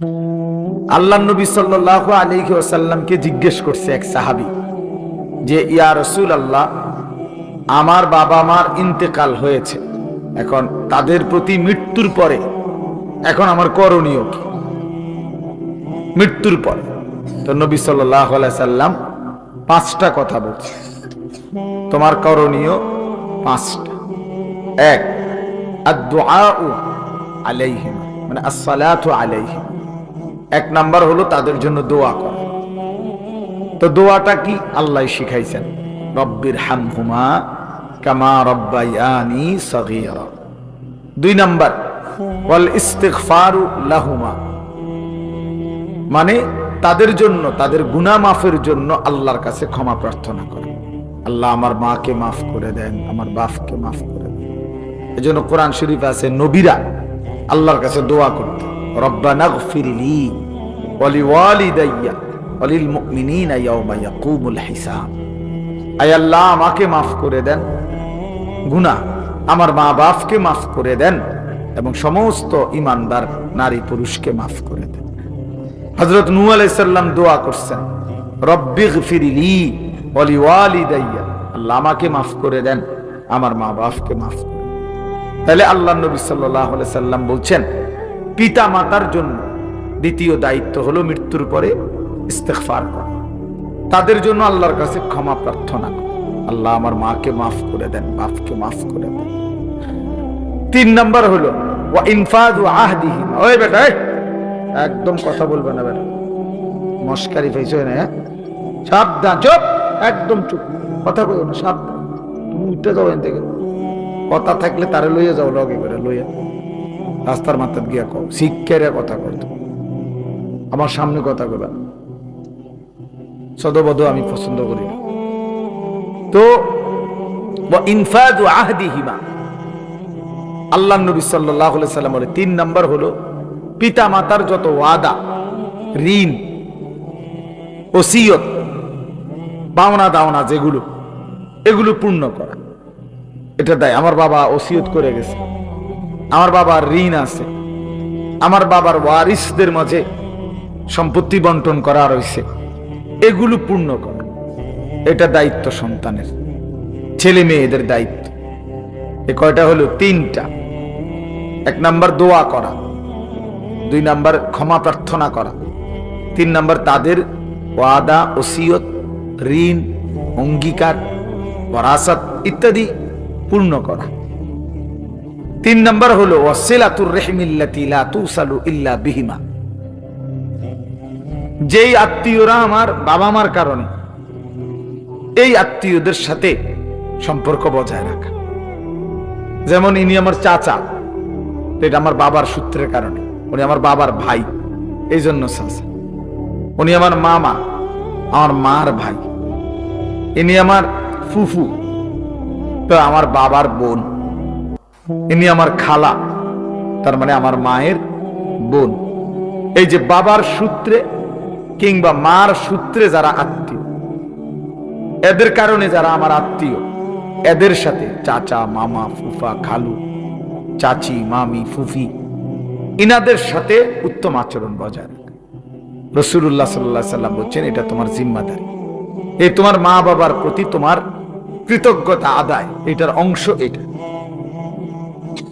আল্লাহ নবী সাল্লাহ আলিহি ওসাল্লামকে জিজ্ঞেস করছে এক সাহাবি যে, ইয়া রসুল আল্লাহ আমার বাবা মার ইন্তেকাল হয়েছে। এখন তাদের প্রতি মৃত্যুর পরে, এখন আমার করণীয় কি? মৃত্যুর পরে। তো নবী সাল্লাম পাঁচটা কথা বলছে। তোমার করণীয় পাঁচটা। এক আলাইহিম মানে আসসালাতু আলাইহিম। এক নাম্বার হলো তাদের জন্য দোয়া করা। তো দোয়াটা কি? আল্লাহ শিখাইছেন। রব্বির হামহুমা কামা রব্বায়ানি সগীরা। দুই নাম্বার লাহুমা। মানে তাদের জন্য, তাদের গুনাহ মাফের জন্য আল্লাহর কাছে ক্ষমা প্রার্থনা করে। আল্লাহ আমার মাকে মাফ করে দেন, আমার বাপকে মাফ করে দেন। এজন্য কোরআন শরীফ আছে, নবীরা আল্লাহর কাছে দোয়া করতে রব্বানা আল্লাহ করে দেন। গুনাহ, আমার মা বাপকে মাফ করে দেন এবং সমস্ত ইমানদার নারী পুরুষকে মাফ করে দেন। হজরত নূ আলাইসাল্লাম দোয়া করছেন, রব্বি গফিরলি ওয়ালি ওয়ালিদাইয়া আল্লাহ আমাকে মাফ করে দেন, আমার মা বাপকে মাফ করে। তাহলে আল্লাহ নবী সাল্লাহ সাল্লাম বলছেন পিতা মাতার জন্য। দ্বিতীয় দায়িত্ব হলো মৃত্যুর পরে ইস্তেগফার করা। তাদের জন্য আল্লাহর কাছে ক্ষমা প্রার্থনা আল্লাহ আমার মাকে মাফ করে দেন, বাপকে মাফ করে দেন। তিন নম্বর হলো ওই বেটা একদম কথা বলবে না বেটা। মস্কারি পাইছো না হ্যাঁ? সাবধান, চুপ, একদম চুপ। কথা কইও না, সাবধান। তুমি উঠতে এখান থেকে। কথা থাকলে তারে লইয়া যাও, লগে করে লইয়া। রাস্তার মাথার গিয়া কও, শিক্ষারে কথা কত আমার সামনে কথা কইবা না। সদবদ আমি পছন্দ করি না। তো আল্লাহ নবী সাল্লাহ তিন নাম্বার হলো পিতা মাতার যত ওয়াদা, ঋণ, ওসিয়ত, পাওনা দাওনা যেগুলো, এগুলো পূর্ণ করা। এটা দেয়, আমার বাবা ওসিয়ত করে গেছে। আমার বাবার ঋণ আছে। আমার বাবার ওয়ারিসদের মাঝে সম্পত্তি বন্টন করা রয়েছে। এগুলো পূর্ণ করা। এটা দায়িত্ব সন্তানের। ছেলে মেয়েদের দায়িত্ব। এ কয়টা হলো? তিনটা। এক নাম্বার দোয়া করা। দুই নাম্বার ক্ষমা প্রার্থনা করা। তিন নাম্বার তাদের ওয়াদা, ওসিয়ত, ঋণ, অঙ্গীকার বরাসত ইত্যাদি পূর্ণ করা। তিন নম্বর হলো যেই আত্মীয়রা আমার বাবা মার কারণে এই আত্মীয়দের সাথে সম্পর্ক বজায় রাখা। যেমন ইনি আমার চাচা, এটা আমার বাবার সূত্রের কারণে। উনি আমার বাবার ভাই এই জন্য চাচা উনি আমার মামা, আমার মার ভাই। ইনি আমার ফুফু, তো আমার বাবার বোন। ইনি আমার খালা, তার মানে আমার মায়ের বোন। এই যে বাবার সূত্রে কিংবা মার সূত্রে যারা আত্মীয়, এদের কারণে যারা আমার আত্মীয়, এদের সাথে চাচা, মামা, ফুফা, খালু, চাচি, মামি, ফুফি, ইনাদের সাথে উত্তম আচরণ বজায় রাখা। রসুল্লাহ সাল্লাহ সাল্লাম বলছেন, এটা তোমার জিম্মাদারি। এই তোমার মা বাবার প্রতি তোমার কৃতজ্ঞতা আদায়। এটার অংশ এটা।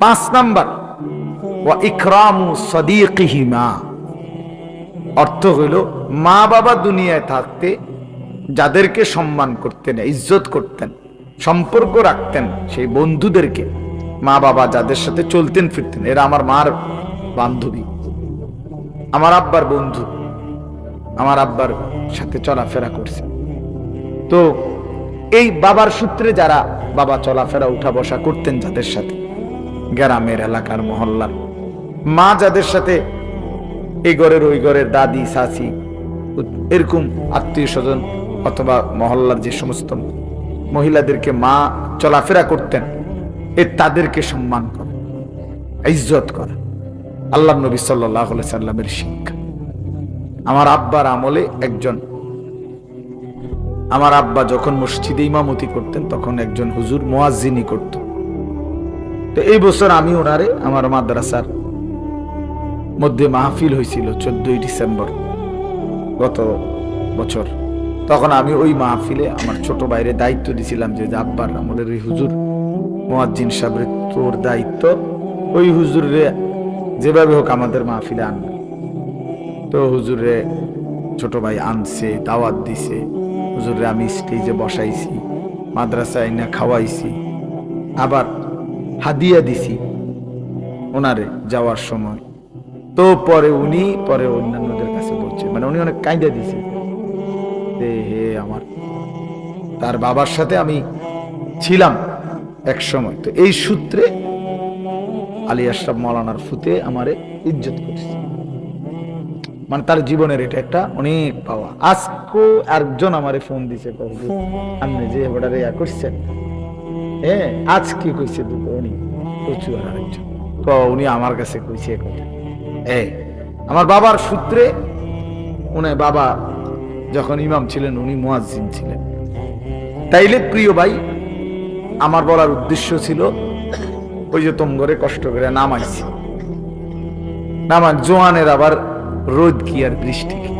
পাঁচ নাম্বার। ইকরামু সদিকিহিমা। অর্থ হইল মা বাবা দুনিয়ায় থাকতে যাদেরকে সম্মান করতেন, ইজ্জত করতেন, সম্পর্ক রাখতেন, সেই বন্ধুদেরকে মা বাবা যাদের সাথে চলতেন, ফিরতেন, এরা আমার মার বান্ধবী, আমার আব্বার বন্ধু, আমার আব্বার সাথে চলাফেরা করছে। তো এই বাবার সূত্রে যারা বাবা চলাফেরা, উঠা বসা করতেন যাদের সাথে গ্রামের এলাকার মহল্লার মা যাদের সাথে এই ঘরের ওই ঘরের দাদি, চাচি, এরকম আত্মীয় স্বজন অথবা মহল্লার যে সমস্ত মহিলাদেরকে মা চলাফেরা করতেন, এ তাদেরকে সম্মান করা ইজ্জত করা আল্লাহ নবী সাল্লাহ সাল্লামের শিক্ষা। আমার আব্বার আমলে একজন, আমার আব্বা যখন মসজিদে ইমামতি করতেন, তখন একজন হুজুর মোয়াজিনী করত। তো এই বছর আমি ওনারে আমার মাদ্রাসার মধ্যে মাহফিল হয়েছিল চোদ্দই ডিসেম্বর গত বছর। তখন আমি ওই মাহফিলে আমার ছোট বাইরে দায়িত্ব দিছিলাম যে আব্বার আমাদের ওই হুজুর মোয়াজ্জিন সাহেবের তোর দায়িত্ব, ওই হুজুরে যেভাবে হোক আমাদের মাহফিলে আনবে তো হুজুরে ছোট ভাই আনছে, দাওয়াত দিছে। হুজুরে আমি স্টেজে বসাইছি, মাদ্রাসায় না খাওয়াইছি। আবার হাদিয়া দিছি ওনারে যাওয়ার সময়। তো পরে উনি, পরে অন্যান্যদের কাছে বলছে মানে উনি অনেক কায়দা দিছে হে আমার, তার বাবার সাথে আমি ছিলাম এক সময়। তো এই সূত্রে আলী আশরাফ মৌলানার ফুতে আমারে ইজ্জত করছে। মানে তার জীবনের এটা একটা অনেক পাওয়া। আজকে একজন আমারে ফোন দিছে আপনি যে এবারে ইয়া করছেন হ্যাঁ আজ কি কইছে উনি প্রচুর আর তো উনি আমার কাছে কইছে কথা। এই আমার বাবার সূত্রে উনি বাবা যখন ইমাম ছিলেন, উনি মুয়াজ্জিন ছিলেন। তাইলে প্রিয় ভাই, আমার বলার উদ্দেশ্য ছিল, ওই যে তোম ঘরে কষ্ট করে নামাইছি। নামা জোয়ানের আবার রোদ কি আর বৃষ্টি কি?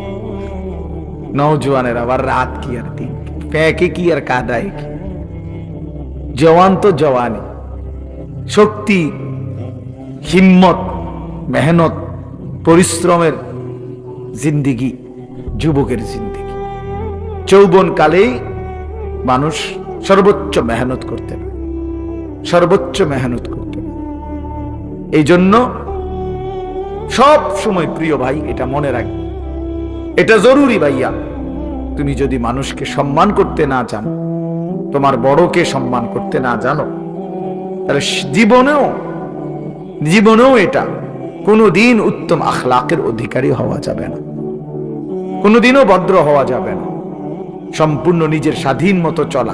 নৌজোয়ানের আবার রাত কি আর দিন প্যাকে কি আর কাদায় কি? জওয়ান তো জওয়ানি। শক্তি, হিম্মত, মেহনত, পরিশ্রমের জিন্দিগি, যুবকের জিন্দিগি। যৌবন কালেই মানুষ সর্বোচ্চ মেহনত করতে পারে। সর্বোচ্চ মেহনত করতে এই জন্য সব সময় প্রিয় ভাই, এটা মনে রাখবে। এটা জরুরি ভাইয়া, তুমি যদি মানুষকে সম্মান করতে না জানো তোমার বড়কে সম্মান করতে না জানো? তাহলে জীবনেও জীবনেও এটা কোনোদিন উত্তম আখলাকের অধিকারী হওয়া যাবে না। কোনোদিনও ভদ্র হওয়া যাবে না। সম্পূর্ণ নিজের স্বাধীন মতো চলা।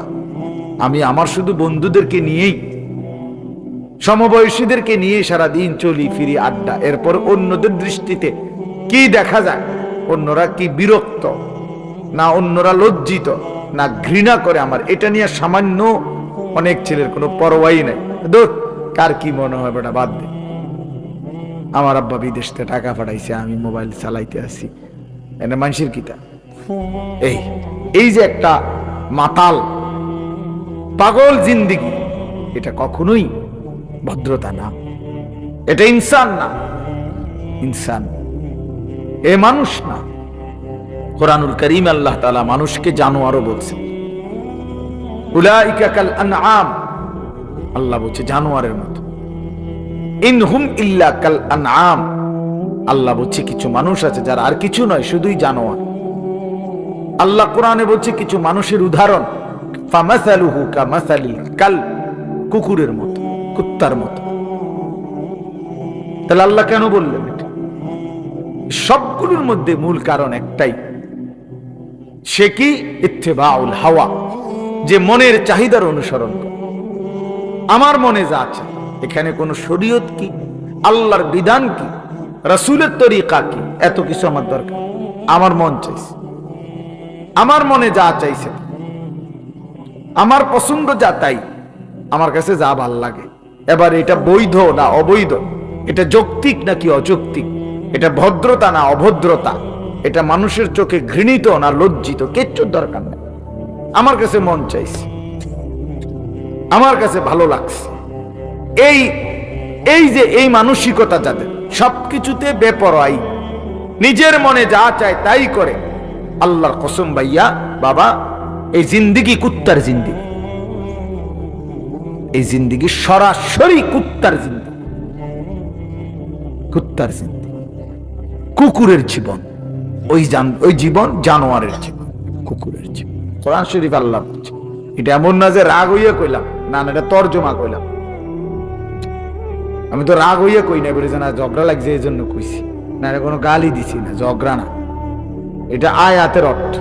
আমি আমার শুধু বন্ধুদেরকে নিয়েই, সমবয়সীদেরকে নিয়ে সারা দিন চলি ফিরি আড্ডা। এরপর অন্যদের দৃষ্টিতে কি দেখা যায়? অন্যরা কি বিরক্ত? না অন্যরা লজ্জিত? না ঘৃণা করে আমার। এটা নিয়ে সামান্য অনেক ছেলের কোনো পরোয়াই নাই। দোষ কার কি মনে হয় বেটা, বাদ দে। আমার আব্বা বিদেশ থেকে টাকা পাঠাইছে, আমি মোবাইল চালাইতে আসি এটা মানুষের কিতা এই এই যে একটা মাতাল, পাগল জিন্দিগি, এটা কখনোই ভদ্রতা না। এটা ইনসান না। ইনসান, এ মানুষ না। কোরআনুল করিম আল্লাহ তালা মানুষকে জানোয়ারও বলছে। আল্লাহ বলছে জানোয়ারের মতো। আল্লাহ বলছে কিছু মানুষ আছে যারা আর কিছু নয়, শুধুই জানোয়ার। আল্লাহ কোরআনে বলছে কিছু মানুষের উদাহরণ। কাল, কুকুরের মতো, কুত্তার মতো। তাহলে আল্লাহ কেন বললেন সবগুলোর মধ্যে মূল কারণ একটাই। সে কি? ইত্তেবাউল হাওয়া, যে মনের চাহিদার অনুসরণ আমার মনে যা আছে, এখানে কোন শরীয়ত কি? আল্লাহর বিধান কি? রাসূলের তরিকা কি? এত কিছু আমার দরকার। আমার মন চাইছে। আমার মনে যা চাইছে, আমার পছন্দ যা তাই, আমার কাছে যা ভালো লাগে। এবার এটা বৈধ না অবৈধ? এটা যৌক্তিক নাকি অযৌক্তিক? এটা ভদ্রতা না অভদ্রতা? এটা মানুষের চোখে ঘৃণিত না লজ্জিত, কিচ্ছুর দরকার নেই। আমার কাছে মন চাইছে। আমার কাছে ভালো লাগছে। এই এই যে এই মানসিকতা যাদের, সবকিছুতে বেপরোয়াই, নিজের মনে যা চায় তাই করে। আল্লাহর কসম ভাইয়া, বাবা, এই জিন্দিগি কুত্তার জিন্দিগি। এই জিন্দিগি সরাসরি কুত্তার জিন্দিগি। কুত্তার জিন্দিগি। কুকুরের জীবন। ওই ওই জীবন জানোয়ারের জীবন, কুকুরের জীবন। কোরআন শরীফ আল্লাহ বলছে, এটা এমন না যে রাগ হইয়া কইলাম, না না, এটা তর্জমা কইলাম। আমি তো রাগ হইয়া কই না বলেছে না, ঝগড়া লাগছে, এই জন্য কইছি। না, এটা কোনো গালি দিছি না, ঝগড়া না। এটা আয়াতের অর্থ।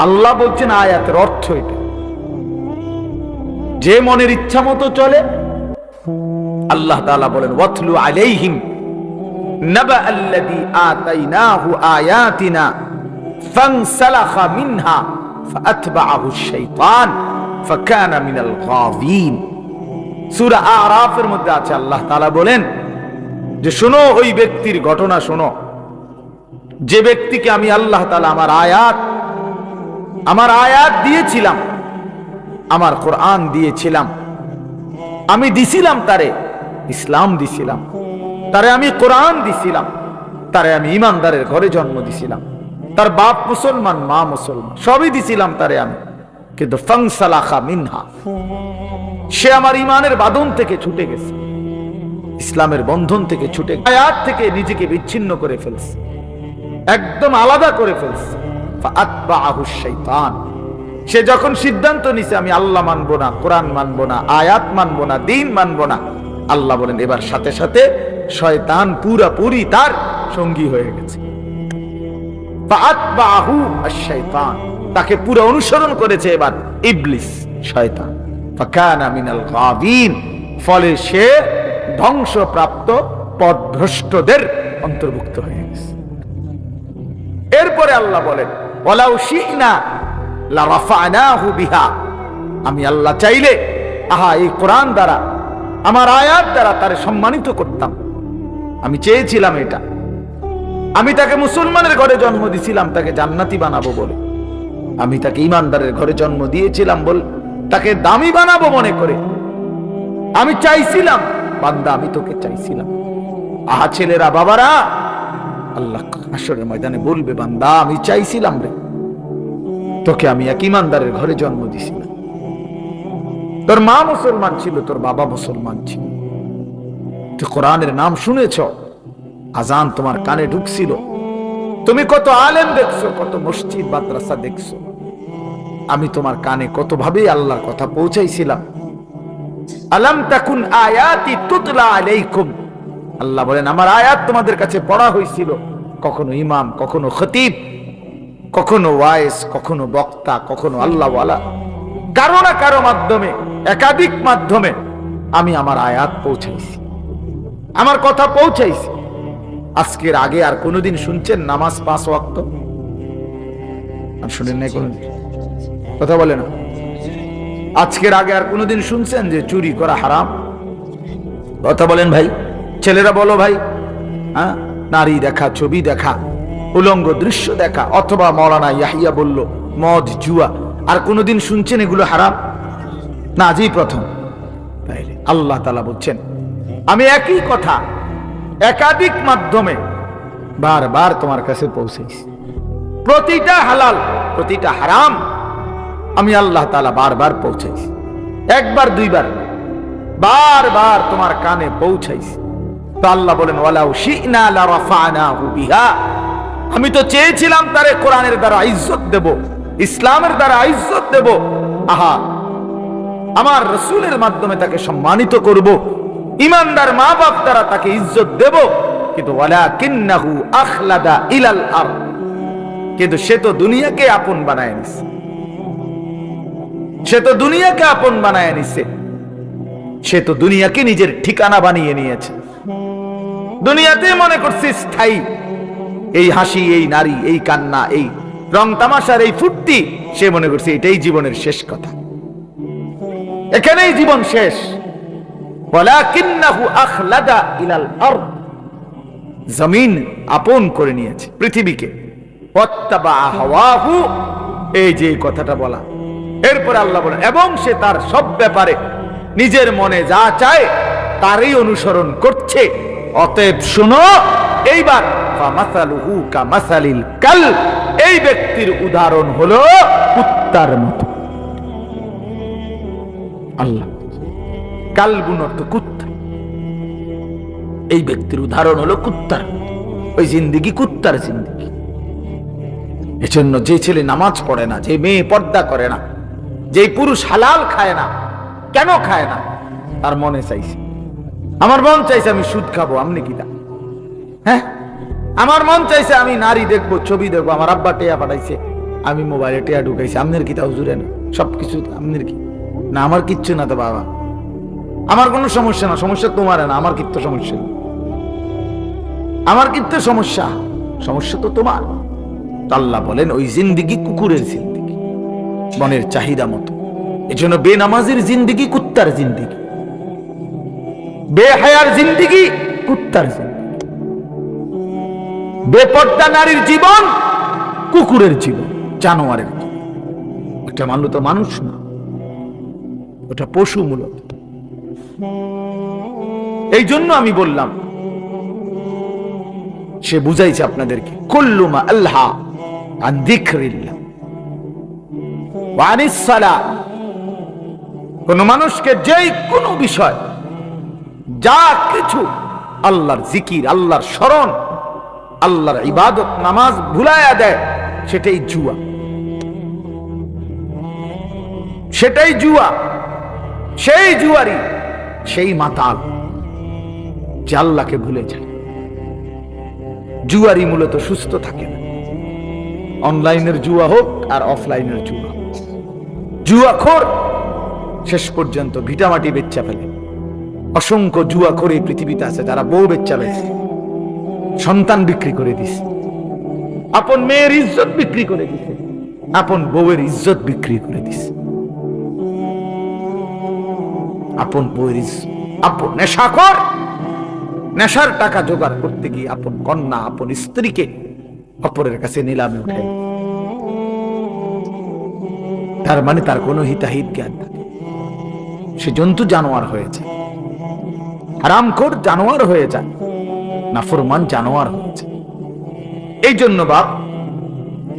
আল্লাহ বলছেন আয়াতের অর্থ এটা। যে মনের ইচ্ছা মতো চলে, আল্লাহ তাআলা বলেন, ওয়াতলু আলাইহিম আয়াতিনা মিনহা মিনাল আরাফের মধ্যে আছে, আল্লাহ বলেন যে শোনো, ওই ব্যক্তির ঘটনা শোনো। যে ব্যক্তিকে আমি আল্লাহ তালা আমার আয়াত আমার আয়াত দিয়েছিলাম, আমার কোরআন দিয়েছিলাম, আমি দিছিলাম তারে, ইসলাম দিছিলাম। তারে আমি কোরআন দিছিলাম, তারে আমি ইমানদারের ঘরে জন্ম দিছিলাম। তার বাপ মুসলমান, মা মুসলমান, সবই দিছিলাম তারে আমি। কিন্তু মিনহা, সে আমার ইমানের বাদন থেকে ছুটে গেছে, ইসলামের বন্ধন থেকে ছুটে আয়াত থেকে নিজেকে বিচ্ছিন্ন করে ফেলছে, একদম আলাদা করে ফেলছে। সে যখন সিদ্ধান্ত নিছে, আমি আল্লাহ মানবো না, কোরআন মানবো না, আয়াত মানবো না, দিন মানবো না আল্লাহ বলেন, এবার সাথে সাথে শয়তান পুরাপুরি তার সঙ্গী হয়ে গেছে। তাকে পুরো অনুসরণ করেছে এবার ইবলিস ফলে সে ধ্বংসপ্রাপ্ত পথভ্রষ্টদের অন্তর্ভুক্ত হয়ে গেছে। এরপরে আল্লাহ বলেন, ওয়ালাউ শি'না লারাফা'নাহু বিহা। আমি আল্লাহ চাইলে, আহা, এই কোরআন দ্বারা আমার আয়াত দ্বারা তারে সম্মানিত করতাম। আমি চেয়েছিলাম এটা। আমি তাকে মুসলমানের ঘরে জন্ম দিছিলাম, তাকে জান্নাতি বানাবো বলে। আমি তাকে ইমানদারের ঘরে জন্ম দিয়েছিলাম বল তাকে দামি বানাবো মনে করে। আমি চাইছিলাম, বান্দা, আমি তোকে চাইছিলাম। আহা ছেলেরা, বাবারা, আল্লাহ আসরের ময়দানে বলবে, বান্দা, আমি চাইছিলাম রে। তোকে আমি এক ইমানদারের ঘরে জন্ম দিছিলাম। তোর মা মুসলমান ছিল, তোর বাবা মুসলমান ছিল। তুই কোরআনের নাম শুনেছ, আজান তোমার কানে ঢুকছিল। তুমি কত আলেম দেখছ, কত মসজিদ, মাদ্রাসা দেখছ। আমি তোমার কানে কত ভাবে আল্লাহর কথা পৌঁছাইছিলাম। আলাম তাকুন আয়াতি তুতলা আলাইকুম। আল্লাহ বলেন, আমার আয়াত তোমাদের কাছে পড়া হয়েছিল কখনো ইমাম, কখনো খতিব, কখনো ওয়াইস, কখনো বক্তা, কখনো আল্লাহওয়ালা। কারও না কারও মাধ্যমে, একাধিক মাধ্যমে আমি আমার আয়াত পৌঁছাইছি। আমার কথা পৌঁছাইছি। আজকের আগে আর কোনোদিন শুনছেন নামাজ পাঁচ ওয়াক্ত? শুনেন নাই কথা বলে না। আজকের আগে আর কোনোদিন শুনছেন যে চুরি করা হারাম? কথা বলেন ভাই। ছেলেরা বলো ভাই। হ্যাঁ? নারী দেখা, ছবি দেখা, উলঙ্গ দৃশ্য দেখা, অথবা মৌলানা ইয়াহিয়া বলল, মদ, জুয়া আর কোনোদিন শুনছেন এগুলো হারাম? না, আজই প্রথম। আল্লাহ তালা বলছেন, আমি একই কথা একাধিক মাধ্যমে বারবার তোমার কাছে পৌঁছেছি। প্রতিটা হালাল, প্রতিটা হারাম আমি আল্লাহ তালা বারবার পৌঁছাইছি একবার, দুইবার বারবার তোমার কানে পৌঁছাইছি তো আল্লাহ বলেন আমি তো চেয়েছিলাম তারে কোরআনের দ্বারা ইজ্জত দেব। ইসলামের দ্বারা ইজ্জত দেব। আহা, আমার রসুলের মাধ্যমে তাকে সম্মানিত করব। ইমানদার মা বাপ দ্বারা তাকে ইজ্জত দেব। কিন্তু আখলাদা ইলাল কিন্তু সে তো দুনিয়াকে আপন বানায় নিছে। সে তো দুনিয়াকে আপন বানায় নিছে। সে তো দুনিয়াকে নিজের ঠিকানা বানিয়ে নিয়েছে। দুনিয়াতে মনে করছে স্থায়ী। এই হাসি, এই নারী, এই কান্না, এই রং তামাশার এই ফুর্তি, সে মনে করছে এটাই জীবনের শেষ কথা। এখানেই জীবন শেষ। জমিন আপন করে নিয়েছে পৃথিবীকে। এই যে কথাটা বলা। এরপর আল্লাহ বলেন, এবং সে তার সব ব্যাপারে নিজের মনে যা চায়, তারই অনুসরণ করছে। অতএব শুনো, এইবার কাল। এই ব্যক্তির উদাহরণ হলো কুত্তার মতো। আল্লাহ। কালবুন অর্থ কুত্তা। এই ব্যক্তির উদাহরণ হলো কুত্তার। ওই জিন্দিগি কুত্তার জিন্দিগি। এজন্য যে ছেলে নামাজ পড়ে না, যে মেয়ে পর্দা করে না যে পুরুষ হালাল খায় না, কেন খায় না, তার মনে চাইছে। আমার মন চাইছে আমি সুদ খাব আমনি কি তা? হ্যাঁ? আমার মন চাইছে আমি নারী দেখব, ছবি দেখব, আমার আব্বা টেয়া পাঠাইছে। আমি মোবাইলে টেয়া ঢুকাইছি, আমনের কি তা হুজুরে না সবকিছু আমনের কি? না, আমার কিচ্ছু না তো বাবা। আমার কোনো সমস্যা না, সমস্যা তোমার না, আমার কিত্ত সমস্যা। আমার কিত্ত সমস্যা সমস্যা তো তোমার। তো আল্লাহ বলেন, ওই জিন্দিগি কুকুরের জিন্দিগি মনের চাহিদা মতো। এজন্য বেনামাজির জিন্দিগি কুত্তার জিন্দিগি। বেহায়ার জিন্দিগি কুত্তার জীবন বেপর্দা নারীর জীবন, কুকুরের জীবন, জানোয়ারের ওটা মানলো তো মানুষ না, ওটা পশু মূলত। এই জন্য আমি বললাম, সে বুঝাইছে আপনাদেরকে কল্লুমা আল্লাহ কোন মানুষকে যেই কোনো বিষয়, যা কিছু, আল্লাহর জিকির, আল্লাহর স্মরণ আল্লাহর ইবাদত নামাজ ভুলাইয়া দেয়, সেটাই জুয়া। সেটাই জুয়া, সেই জুয়ারি, সেই মাতাল যে আল্লাহকে ভুলে যায়। জুয়ারি মূলত সুস্থ থাকে না। অনলাইনের জুয়া হোক আর অফলাইনের জুয়া। জুয়াখোর শেষ পর্যন্ত ভিটামাটি বেচ্চা ফেলে। অসংখ্য জুয়া করে পৃথিবীতে আছে, যারা বউ বেচ্চা ফেলছে সন্তান বিক্রি করে দিছে। আপন মেয়ের ইজ্জত বিক্রি করে দিছে। আপন বউয়ের ইজ্জত বিক্রি করে দিছে। আপন বউয়ের আপন নেশাখর নেশার টাকা জোগাড় করতে গিয়ে আপন কন্যা, আপন স্ত্রীকে অপরের কাছে নিলামে উঠে তার মানে তার কোনো হিতাহিত জ্ঞান থাকে। সে জন্তু জানোয়ার হয়েছে হারামখোর জানোয়ার হয়ে যায়। নাফরমান জানোয়ার হয়েছে। এই জন্য বাপ,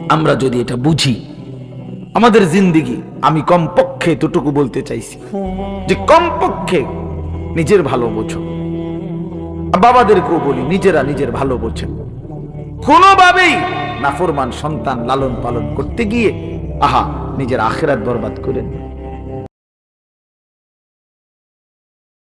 আমরা যদি এটা বুঝি, আমাদের জিন্দিগি আমি কমপক্ষে এতটুকু বলতে চাইছি যে কমপক্ষে নিজের ভালো বোঝো। বাবাদেরকেও বলি, নিজেরা নিজের ভালো বোঝেন। কোনোভাবেই নাফরমান সন্তান লালন পালন করতে গিয়ে, আহা, নিজের আখেরাত বরবাদ করেন